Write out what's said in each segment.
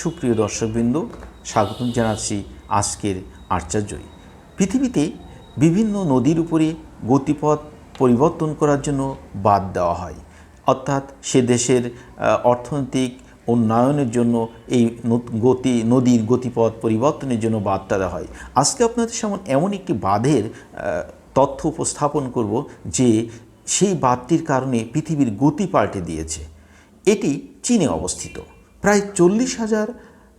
সুপ্রিয় দর্শকবৃন্দ, স্বাগতম জানাচ্ছি আজকের আশ্চর্যই। পৃথিবীতে বিভিন্ন নদীর উপরে গতিপথ পরিবর্তন করার জন্য বাদ দেওয়া হয়। অর্থাৎ সে দেশের অর্থনৈতিক উন্নয়নের জন্য এই গতি, নদীর গতিপথ পরিবর্তনের জন্য বাদটা দেওয়া হয়। আজকে আপনাদের সামনে এমন একটি বাঁধের তথ্য উপস্থাপন করব যে সেই বাঁধটির কারণে পৃথিবীর গতি পাল্টে দিয়েছে। এটি চীনে অবস্থিত। প্রায় চল্লিশ হাজার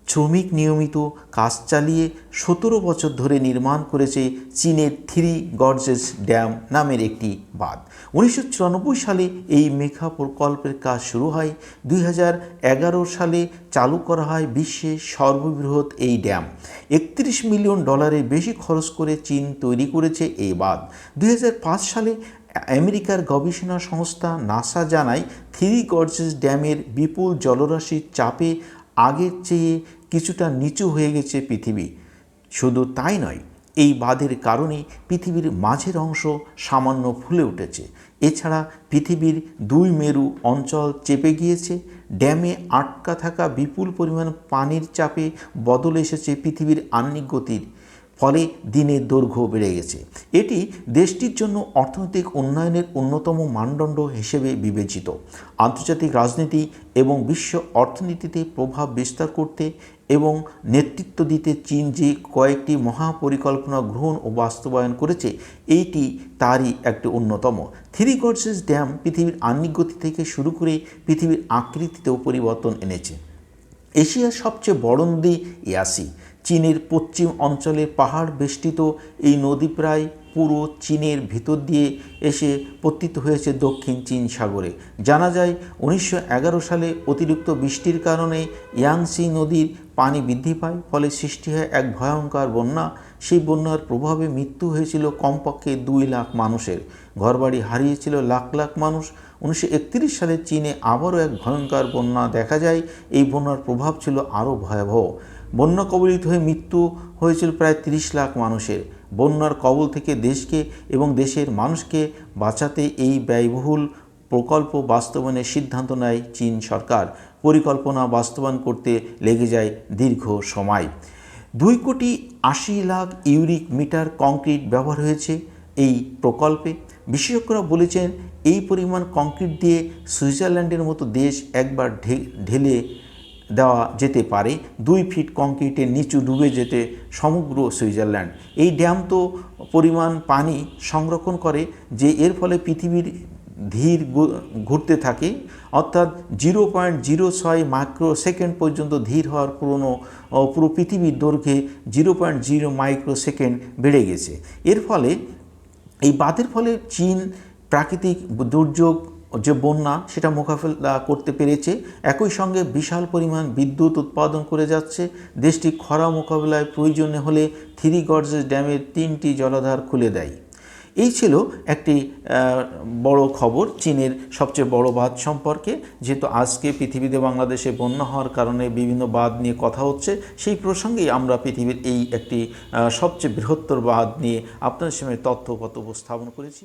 শ্রমিক নিয়মিত কাজ চালিয়ে সতেরো বছর ধরে নির্মাণ করেছে চীনের থ্রি গর্জেস ড্যাম নামের একটি বাঁধ। উনিশশো চুরানব্বই সালে এই মেঘা প্রকল্পের কাজ শুরু হয়। দুই হাজার এগারো সালে চালু করা হয় বিশ্বের সর্ববৃহৎ এই ড্যাম। একত্রিশ মিলিয়ন ডলারের বেশি খরচ করে চীন তৈরি করেছে এই বাঁধ। দুই হাজার পাঁচ সালে আমেরিকার গবেষণা সংস্থা নাসা জানায়, থ্রি গর্জেস ড্যামের বিপুল জলরাশির চাপে আগের চেয়ে কিছুটা নিচু হয়ে গেছে পৃথিবী। শুধু তাই নয়, এই বাঁধের কারণে পৃথিবীর মাঝের অংশ সামান্য ফুলে উঠেছে। এছাড়া পৃথিবীর দুই মেরু অঞ্চল চেপে গিয়েছে। ড্যামে আটকা থাকা বিপুল পরিমাণ পানির চাপে বদল এসেছে পৃথিবীর আহ্নিক গতির ফলে দিনের দৈর্ঘ্য বেড়ে গেছে। এটি দেশটির জন্য অর্থনৈতিক উন্নয়নের অন্যতম মানদণ্ড হিসেবে বিবেচিত। আন্তর্জাতিক রাজনীতি এবং বিশ্ব অর্থনীতিতে প্রভাব বিস্তার করতে এবং নেতৃত্ব দিতে চীন যে কয়েকটি মহাপরিকল্পনা গ্রহণ ও বাস্তবায়ন করেছে, এইটি তারই একটি অন্যতম। থ্রি গডসেস ড্যাম পৃথিবীর আহ্নিক গতি থেকে শুরু করে পৃথিবীর আকৃতিতেও পরিবর্তন এনেছে। এশিয়ার সবচেয়ে বড় নদী ইয়াসি। চীনের পশ্চিম অঞ্চলে পাহাড় বেষ্টিত এই নদী প্রায় পুরো চীনের ভিতর দিয়ে এসে পতিত হয়েছে দক্ষিণ চীন সাগরে। জানা যায়, উনিশশো এগারো সালে অতিরিক্ত বৃষ্টির কারণে ইয়াংসি নদীর পানি বৃদ্ধি পায়, ফলে সৃষ্টি হয় এক ভয়ঙ্কর বন্যা। সেই বন্যার প্রভাবে মৃত্যু হয়েছিল কমপক্ষে দুই লাখ মানুষের। ঘরবাড়ি হারিয়েছিল লাখ লাখ মানুষ। উনিশশো একত্রিশ সালে চীনে আবারও এক ভয়ঙ্কর বন্যা দেখা যায়। এই বন্যার প্রভাব ছিল আরও ভয়াবহ। বন্যা কবলিত হয়ে মৃত্যু হয়েছিল প্রায় তিরিশ লাখ মানুষের। বন্যার কবল থেকে দেশকে এবং দেশের মানুষকে বাঁচাতে এই ব্যয়বহুল প্রকল্প বাস্তবায়নের সিদ্ধান্ত নেয় চীন সরকার। পরিকল্পনা বাস্তবায়ন করতে লেগে যায় দীর্ঘ সময়। দুই কোটি আশি লাখ ইউরিক মিটার কংক্রিট ব্যবহার হয়েছে এই প্রকল্পে। বিশেষজ্ঞরা বলেছেন, এই পরিমাণ কংক্রিট দিয়ে সুইজারল্যান্ডের মতো দেশ একবার ঢেলে দেওয়া যেতে পারে। দুই ফিট কংক্রিটের নিচু ডুবে যেতে সমগ্র সুইজারল্যান্ড। এই ড্যাম তো পরিমাণ পানি সংরক্ষণ করে, যে এর ফলে পৃথিবীর ধীর ঘুরতে থাকে। অর্থাৎ জিরো পয়েন্ট জিরো ছয় মাইক্রো সেকেন্ড পর্যন্ত ধীর হওয়ার পুরনো পুরো পৃথিবীর দৈর্ঘ্যে zero point zero micro second বেড়ে গেছে। এর ফলে, এই বাঁধের ফলে চীন প্রাকৃতিক দুর্যোগ যে বন্যা সেটা মোকাবেলা করতে পেরেছে, একই সঙ্গে বিশাল পরিমাণ বিদ্যুৎ উৎপাদন করে যাচ্ছে। দেশটি খরা মোকাবিলায় প্রয়োজনে হলে থ্রি গর্জেস ড্যামের তিনটি জলাধার খুলে দেয়। এই ছিল একটি বড় খবর চীনের সবচেয়ে বড় বাঁধ সম্পর্কে। যেহেতু আজকে পৃথিবীতে বাংলাদেশে বন্যা হওয়ার কারণে বিভিন্ন বাঁধ নিয়ে কথা হচ্ছে, সেই প্রসঙ্গেই আমরা পৃথিবীর এই একটি সবচেয়ে বৃহত্তর বাঁধ নিয়ে আপনাদের সামনে তথ্য উপস্থাপন করেছি।